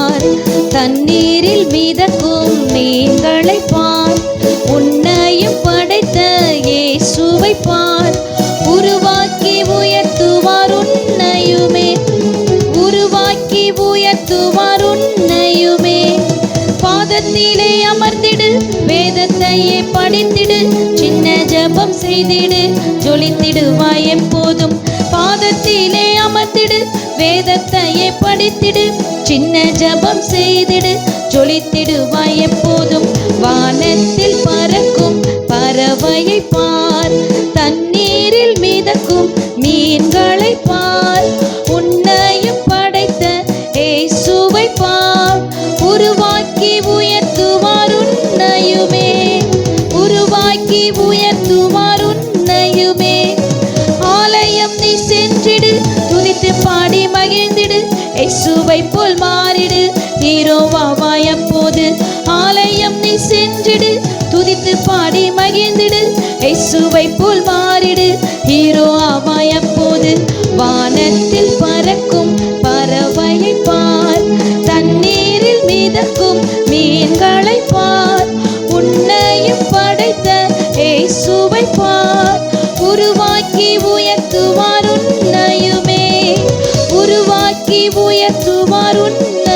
பார். தண்ணீரில் மிதக்கும் மீன்களை பார். உன்னையும் படைத்த இயேசுவை பார். உருவாக்கி உயர்த்துவார் உன்னையுமே. உருவாக்கி உயர்த்துவார் உன்னையுமே. பாதத்திலே அமர்ந்திடு வேதத்தையே படித்திடு சின்ன ஜபம் செய்திடு ஜொலித்திடுவாய் எப்போதும் பாதத்திலே அமர்ந்திடு வேதத்தையே படித்திடு சின்ன ஜபம் செய்திடு ஜொலித்திடுவாய் எப்போதும். வானத்தில் பறக்கும் பறவையை பார் தண்ணீரில் மிதக்கும் மீன்களை பார். துதித்து பாடி மகிழ்ந்திடு. இயேசுவை போல் மாறிடு ஹீரோவாவாய் அப்போது ஆலயம் நீ சென்றிடு துதித்து பாடி மகிழ்ந்திடு இயேசுவை போல் மாறிடு ஹீரோ ஆவாய் அப்போது வானத்தில் பறக்கும் பறவையை பார் தண்ணீரில் மிதக்கும் மீன்களை பார் உன்னையும் படைத்த இயேசுவை பார் உருவாக்கி உயர்த்துவார் உன்னையுமே உருவாக்கி உயர்த்துவார் உன்னை